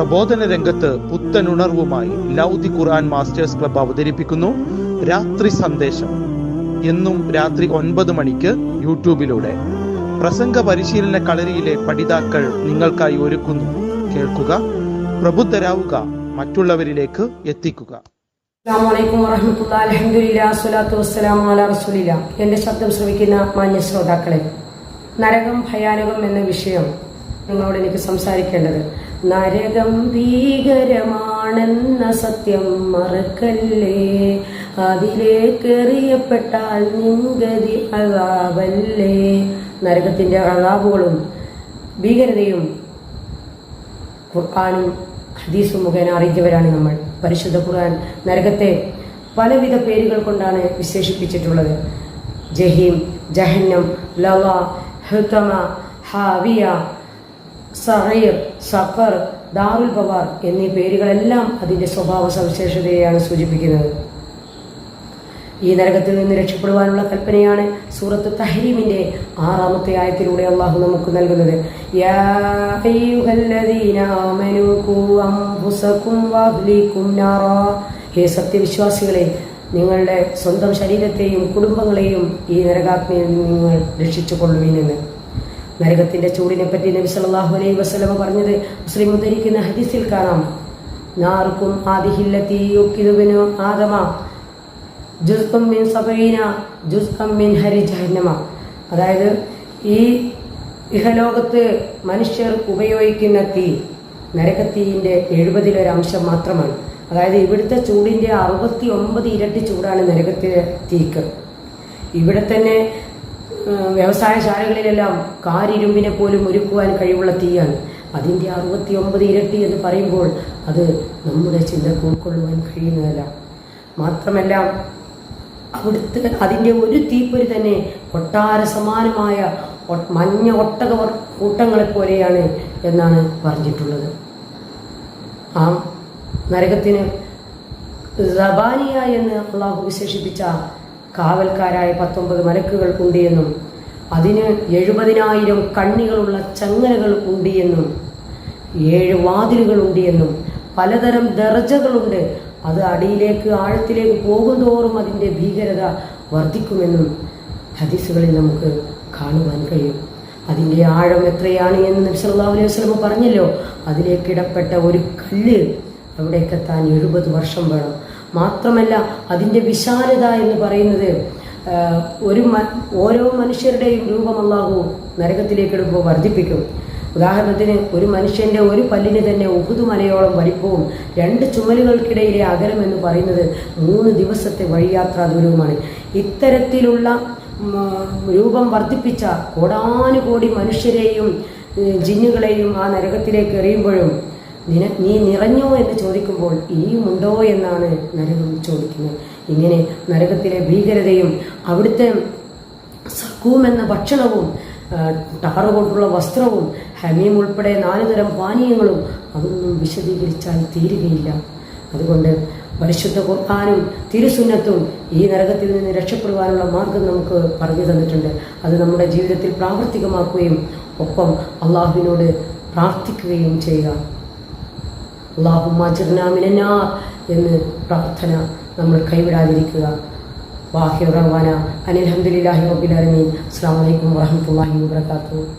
പ്രബോധന രംഗത്ത് പുത്തനുണർവുമായി ലൗദി ഖുർആൻ masters club അവതരിപ്പിക്കുന്നു രാത്രി സന്ദേശം. എന്നും രാത്രി ഒൻപത് മണിക്ക് യൂട്യൂബിലൂടെ. പ്രസംഗ പരിശീലന കളരിയിലെ പഠിതാക്കൾ നിങ്ങൾക്കായി ഒരുക്കുന്നു. കേൾക്കുക പ്രബുദ്ധരാവുക മറ്റുള്ളവരിലേക്ക് എത്തിക്കുക. എന്റെ ശബ്ദം ശ്രമിക്കുന്ന മാന്യ ശ്രോതാക്കളെ നരകം ഭയാനകം എന്ന വിഷയം നിങ്ങളോട് എനിക്ക് സംസാരിക്കേണ്ടത്. നരകം ഭീകരമാണെന്ന സത്യം മറക്കല്ലേ? അതിലേക്കെറിയപ്പെട്ടാൽ നിൻഗതി അതാവല്ലേ നരകത്തിന്റെ അതാവുകളും ഭീകരതയും ഖുർആാനും ഹദീസും മുഖേന അറിയിച്ചവരാണ് നമ്മൾ. പരിശുദ്ധ ഖുർആൻ നരകത്തെ പലവിധ പേരുകൾ കൊണ്ടാണ് വിശേഷിപ്പിച്ചിട്ടുള്ളത്. ജഹീം ജഹന്നം ലവ ഹുത്തമ ഹാവിയ സഹീർ സഫർ ദാറുൽ പവാർ എന്നീ പേരുകളെല്ലാം അതിന്റെ സ്വഭാവ സവിശേഷതയെയാണ് സൂചിപ്പിക്കുന്നത്. ഈ നരകത്തിൽ നിന്ന് രക്ഷപ്പെടുവാനുള്ള കൽപ്പനയാണ് സൂറത്ത് തഹരീമിന്റെ ആറാമത്തെ ആയത്തിലൂടെ അള്ളാഹു നമുക്ക് നൽകുന്നത്. ഹേ സത്യവിശ്വാസികളെ നിങ്ങളുടെ സ്വന്തം ശരീരത്തെയും കുടുംബങ്ങളെയും ഈ നരകാഗ്നിയിൽ നിന്ന് നിങ്ങൾ രക്ഷിച്ചു കൊള്ളുവിനെന്ന് നരകത്തിന്റെ ചൂടിനെ പറ്റി നബി സല്ലല്ലാഹു അലൈഹി വസല്ലമ പറഞ്ഞത് മുസ്ലിം ഉദ്ധരിക്കുന്ന ഹദീസിൽ കാണാം. നാർക്കും ആദിഹില്ലത്തി യുക്കിദുബിനു ആദമ. ജുസ്കം മിൻ സബീന ജുസ്കം മിൻ ഹരി ജഹന്നമ. അതായത് ഈ ഇഹലോകത്ത് മനുഷ്യർ ഉപയോഗിക്കുന്ന തീ നരകത്തീയിന്റെ എഴുപതിലൊരംശം മാത്രമാണ്. അതായത് ഇവിടുത്തെ ചൂടിന്റെ അറുപത്തി ഒമ്പത് ഇരട്ടി ചൂടാണ് നരകത്തിലെ തീക്ക്. ഇവിടെ തന്നെ വ്യവസായശാലകളിലെല്ലാം കാരിരുമ്പിനെ പോലും ഒരുക്കുവാൻ കഴിവുള്ള തീയാണ്. അതിന്റെ അറുപത്തി ഒമ്പത് ഇരട്ടി എന്ന് പറയുമ്പോൾ അത് നമ്മുടെ ചിന്തക്ക് ഉൾക്കൊള്ളുവാൻ കഴിയുന്നതല്ല. മാത്രമല്ല അവിടുത്തെ അതിന്റെ ഒരു തീപ്പൊരി തന്നെ കൊട്ടാര സമാനമായ മഞ്ഞ ഒട്ടക കൂട്ടങ്ങളെ പോലെയാണ് എന്നാണ് പറഞ്ഞിട്ടുള്ളത്. ആ നരകത്തിന് സബാനിയ എന്ന് അള്ളാഹു വിശേഷിപ്പിച്ച കാവൽക്കാരായ പത്തൊമ്പത് മലക്കുകൾ ഉണ്ട് എന്നും അതിന് എഴുപതിനായിരം കണ്ണികളുള്ള ചങ്ങലകൾ ഉണ്ട് എന്നും ഏഴ് വാതിലുകൾ ഉണ്ട് എന്നും പലതരം ദർജകളുണ്ട് അത് അടിയിലേക്ക് ആഴത്തിലേക്ക് പോകുന്തോറും അതിന്റെ ഭീകരത വർദ്ധിക്കുമെന്നും ഹദീസുകളിൽ നമുക്ക് കാണുവാൻ കഴിയും. അതിന്റെ ആഴം എത്രയാണ് എന്ന് നബ്സല്ലാ അലൈഹി വസല്ലം പറഞ്ഞല്ലോ. അതിലേക്കിടപ്പെട്ട ഒരു കല്ല് അവിടേക്കെത്താൻ എഴുപത് വർഷം വേണം. മാത്രമല്ല അതിന്റെ വിശാലത എന്ന് പറയുന്നത് ഒരു ഓരോ മനുഷ്യരുടെയും രൂപം അള്ളാഹു നരകത്തിലേക്ക് എടുക്കുമ്പോൾ വർദ്ധിപ്പിക്കും. ഉദാഹരണത്തിന് ഒരു മനുഷ്യന്റെ ഒരു പല്ലിന് തന്നെ ഉഹുതു മലയോളം വലിപ്പവും രണ്ട് ചുമലുകൾക്കിടയിലെ അകലം എന്ന് പറയുന്നത് മൂന്ന് ദിവസത്തെ വഴിയാത്രാ ദൂരവുമാണ് ഇത്തരത്തിലുള്ള രൂപം വർദ്ധിപ്പിച്ച കോടാനുകോടി മനുഷ്യരെയും ജിന്നുകളെയും ആ നരകത്തിലേക്ക് എറിയുമ്പോഴും നിന നീ നിറഞ്ഞോ എന്ന് ചോദിക്കുമ്പോൾ ഇനിയുമുണ്ടോ എന്നാണ് നരകം ചോദിക്കുന്നത്. ഇങ്ങനെ നരകത്തിലെ ഭീകരതയും അവിടുത്തെ സക്കൂം എന്ന ഭക്ഷണവും ടാറ് കൊണ്ടുള്ള വസ്ത്രവും ഹമീം ഉൾപ്പെടെ നാല് തരം പാനീയങ്ങളും അതൊന്നും വിശദീകരിച്ചാൽ തീരുകയില്ല. അതുകൊണ്ട് പരിശുദ്ധ ഖുർആാനും തിരുസുന്നത്തും ഈ നരകത്തിൽ നിന്ന് രക്ഷപ്പെടുവാനുള്ള മാർഗം നമുക്ക് പറഞ്ഞു തന്നിട്ടുണ്ട്. അത് നമ്മുടെ ജീവിതത്തിൽ പ്രാവർത്തികമാക്കുകയും ഒപ്പം അള്ളാഹുവിനോട് പ്രാർത്ഥിക്കുകയും ചെയ്യുക. അള്ളാഹുമാജിർനാമിനാ എന്ന് പ്രാർത്ഥന നമ്മൾ കൈവിടാതിരിക്കുക. വാഹിർ റഹ്വാന. അനിൽ അഹമ്മദില്ലാഹി റബ്ബിൽ ആലമീൻ. അസ്സാം വലൈക്കും വാഹമത്തല്ലാഹി വബർക്കാത്തു